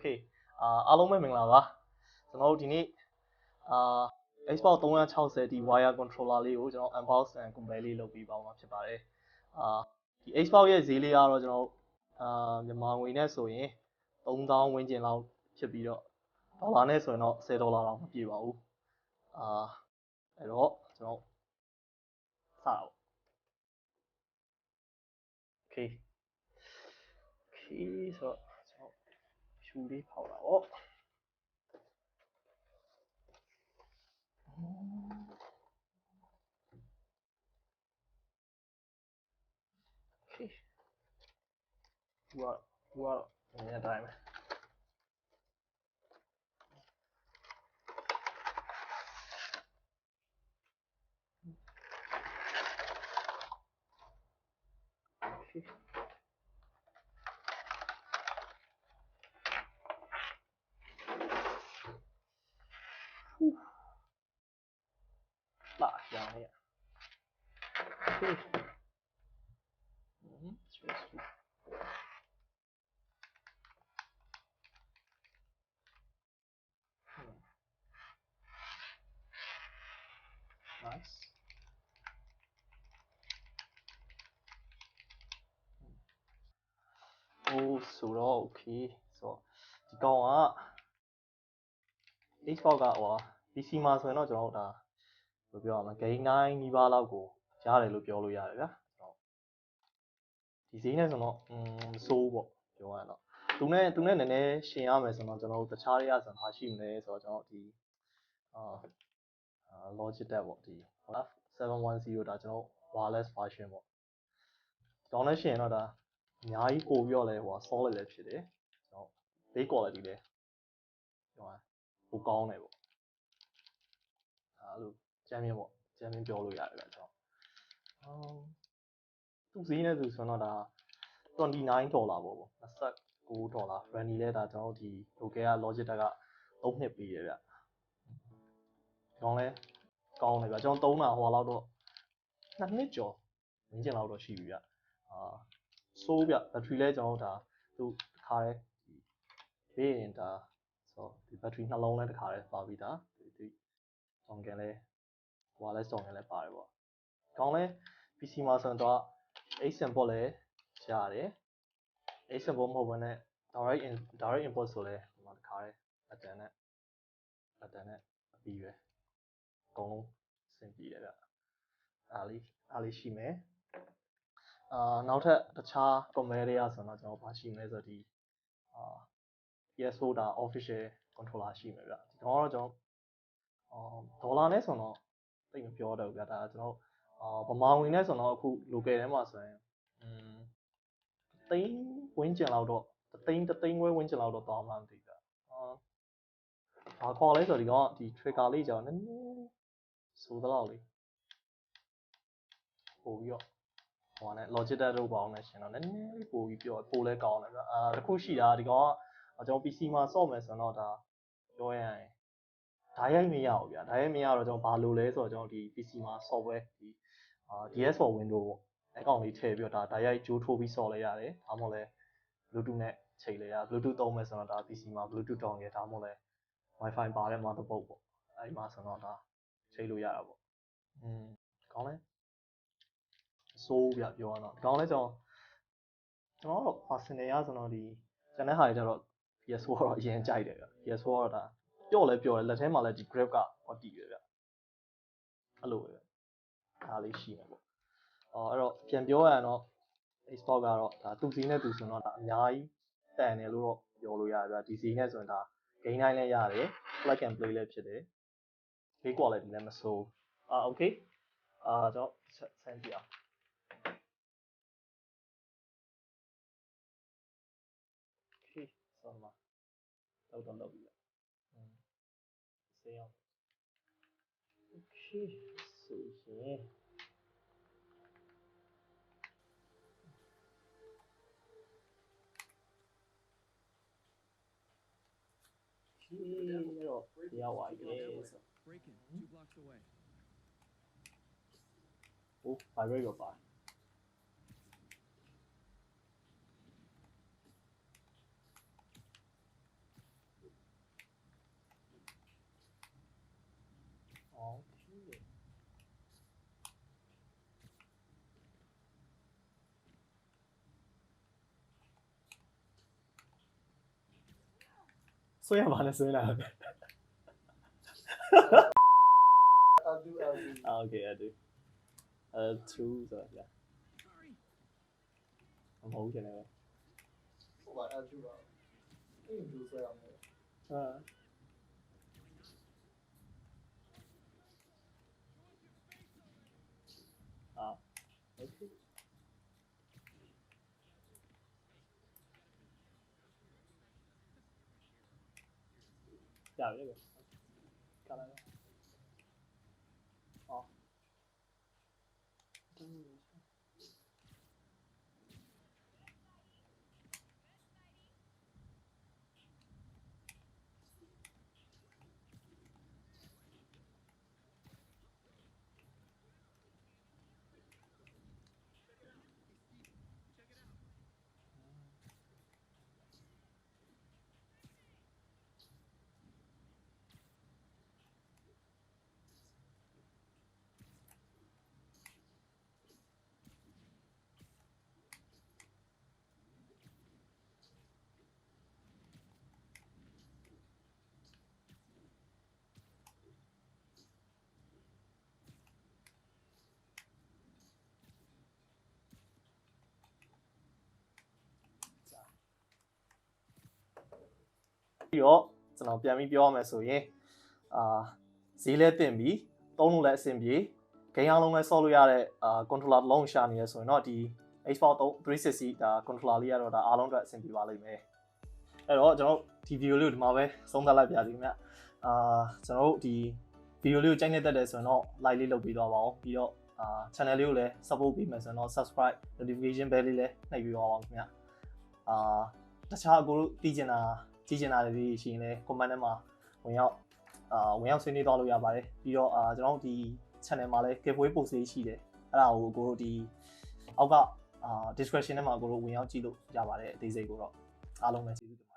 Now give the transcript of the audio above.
เคအာအားလုံးပဲမင်္ဂလာပါကျွန်တော်တို့ဒီနေ့အာ Xbox 360ဒီ wire controller လေးကိုကျွန်တော် unbox and compare လေးလုပ်ပြီးပါမှာဖြစ်ပါတယ်အာဒီ Xbox ရဲ့ဈေးလေးကတော့ကျွန်တော်တို့အာမြန်မာငွေနဲ့ဆိုရင်3000ဝန်းကျင်လောက်ဖြစ်ပြီးတော့ဒေါ်လာနဲ့ဆိုရင်တော့10ဒေါ်လာလောက်မပြည့်ပါဘူးအာအဲ့တော့ကျွန်တော်စတာပေါ့ Okay Okay ဆိုတော့ကျွန်တော် ဖြူလေးဖောက်တာပေါ့ Okay ဘူကဘူကတော့နည်းနည်း Okay 嗯，stressful。Hmm. Nice. โอ้ဆိုတော့ okay ဆိုတော့ဒီကောင်က Xbox ကဟို PC မှာဆိုရင်တော့ကျွန်တော်တို့ဒါဘယ်လိုပြောရမလဲ game 9နီးပါးလောက်ကို ရတယ်လို့ပြောလို့ရတယ်ဗျာဒီဈေးနဲ့ဆိုတော့อืมစိုးပေါ့ပြောရရင်တော့သူနဲ့သူနဲ့နည်းနည်းရှင်ရမယ်ဆိုတော့ကျွန်တော်တို့တခြားတွေကဆိုတော့ရှိမလဲဆိုတော့ကျွန်တော်ဒီအာ Logitech ပေါ့ဒီ 710ဒါကျွန်တော် wireless version ပေါ့တောင်းနဲ့ရှင်တော့ဒါအများကြီးပို့ပြီးတော့လဲဟို solid လည်းဖြစ်တယ်ကျွန်တော် base quality လည်းပြောရပိုကောင်းတယ်ပေါ့အဲ့လိုချမ်းမြင်ပေါ့ချမ်းမြင်ပြောလို့ရတယ်ဗျကျွန်တော်အော် သူ့ဈေးနဲ့သူဆိုတော့ဒါ29ဒေါ်လာပေါ့ပေါ့29ဒေါ်လာ Randy လဲဒါကျွန်တော်ဒီ local က Logitech က3နှစ်ပေးရဗျကောင်းလဲကောင်းတယ်ဗျကျွန်တော်3တာဟိုလောက်တော့2နှစ်ကျော်ဝင်းကျင်လောက်တော့ရှိပြီဗျအာဆိုးဗျ battery လဲကျွန်တော်ဒါသူခါရဲဒီဘေးရင်ဒါဆိုဒီ battery နှလုံးလဲတစ်ခါလဲပါပြီးသားဒီဒီ dongle လဲဟိုကလဲ dongle လဲပါတယ်ပေါ့ကောင်းလဲ PC မှာဆိုတော့ Xsen port လဲရတယ် Xsen port မဟုတ်ဘဲနဲ့ direct in direct import ဆိုလဲဒီမှာတစ်ခါလဲအတန်နဲ့အတန်နဲ့အပြီးပဲအကုန်လုံးအဆင်ပြေတယ်ဗျအားလေးအားလေးရှိမယ်အာနောက်ထပ်တခြား comment တွေကဆိုတော့ကျွန်တော်ဘာရှိမလဲဆိုတော့ဒီအာ PS4 ဒါ official controller ရှိမယ်ဗျဒီကောင်ကတော့ကျွန်တော်အော်ဒေါ်လာနဲ့ဆိုတော့သိမပြောတော့ဘူးဗျဒါကျွန်တော် အာဗမာဝင်နဲ့ဆိုတော့အခု local ထဲမှာဆိုရင်อืมသိန်းဝင်းကျင်လောက်တော့သိန်းသိန်းခွဲဝင်းကျင်လောက်တော့သွားမှမသိဘူးဗျအာဘာခေါ်လဲဆိုတော့ဒီကောင်ကဒီ trigger လေးကြောင်နည်းနည်းဆိုတော့လေးပို့ပြီးတော့ဟိုနဲ့ Logitech တို့ပေါင်းနေရှင်တော့နည်းနည်းလေးပို့ပြီးပြောပို့လဲကောင်းတယ်ဗျအာတခုရှိတာဒီကောင်ကကျွန်တော် PC မှာစော့မယ်ဆိုတော့ဒါပြောရရင်ဓာတ်ရိုက်မရဘူးဗျာဓာတ်ရိုက်မရတော့ကျွန်တော်ဘာလုပ်လဲဆိုတော့ကျွန်တော်ဒီ PC မှာ software ဒီ အာ DS for Windows ပေါ့အကောင့်လေးထည့်ပြီးတော့ဒါဓာတ်ရိုက်ကြိုးထိုးပြီးစော်လဲရတယ်ဒါမှမဟုတ်လဲ Bluetooth နဲ့ချိန်လဲရ Bluetooth သုံးမယ်ဆိုတော့ဒါ PC မှာ Bluetooth တောင်းရဒါမှမဟုတ်လဲ Wi-Fi ပါတဲ့ motherboard ပေါ့အဲဒီမှာဆိုတော့ဒါချိန်လို့ရတာပေါ့อืมကောင်းလဲဆိုးပြပြောရတော့ဒီကောင်လဲကျွန်တော်ကျွန်တော်တော့ personal ရဆိုတော့ဒီကျန်တဲ့ဟာတွေကျတော့ PS4 တော့အရင်ကြိုက်တယ်ဗျ PS4 တော့ဒါပျော့လဲပျော့တယ်လက်ထဲမှာလဲဒီ grip ကဟောတည်ရဗျအဲ့လိုပဲ ဒါလေးရှိမှာပေါ့အော်အဲ့တော့ပြန်ပြောရရင်တော့ Xbox ကတော့ဒါသူစီနဲ့သူဆိုတော့ဒါအများကြီးတန်တယ်လို့တော့ပြောလို့ရတယ်ဗျဒီစီနဲ့ဆိုရင်ဒါ game တိုင်းလည်းရတယ် plug and play လည်းဖြစ်တယ် game quality လည်းမဆိုးအာ okay အာကျွန်တော်ဆန်းကြည့်အောင် okay ဆောင်းပါတော့တော့လုပ်ပြီလားอืมစေးအောင် okay ဆိုရင် okay တော့ရောက်ပါ I'll do, I'll do. Ah, okay, I do. Uh, uh, I'll do yeah. Không hủ I'll do rồi. Uh. Ah. Okay. ပါ L2 ပါအဲ့ ပြီးတော့ကျွန်တော်ပြန်ပြီးပြောရမယ်ဆိုရင်အာဈေးလဲတင်ပြီးသုံးလို့လည်းအဆင်ပြေဂိမ်းအားလုံးလည်းဆော့လို့ရတဲ့အာ controller တစ်လုံးရှာနေရဆိုရင်တော့ဒီ Xbox 360ဒါ controller လေးကတော့ဒါအားလုံးအတွက်အဆင်ပြေပါလိမ့်မယ်အဲ့တော့ကျွန်တော်ဒီ video လေးကိုဒီမှာပဲဆုံးသတ်လိုက်ပါစီခင်ဗျအာကျွန်တော်တို့ဒီ video လေးကိုကြိုက်နေတတ်တယ်ဆိုရင်တော့ like လေးလုပ်ပေးသွားပါဦးပြီးတော့အာ channel လေးကိုလည်း support ပေးမယ်ဆိုရင်တော့ subscribe notification bell လေးလည်းနှိပ်ပေးပါအောင်ခင်ဗျအာတခြားအကိုတို့သိချင်တာ ကြည့်ချင်တာတွေရှိရင်လည်း comment ထဲမှာဝင်ရောက်အာဝင်ရောက်ဆွေးနွေးသွားလို့ရပါတယ်ပြီးတော့အာကျွန်တော်တို့ဒီ channel မှာလည်း giveaway post လေးရှိတယ်အဲ့ဒါကိုအကိုတို့ဒီအောက်ကအာ description ထဲမှာအကိုတို့ဝင်ရောက်ကြည့်လို့ရပါတယ်အသေးစိတ်ကိုတော့အားလုံးပဲကျေးဇူးတင်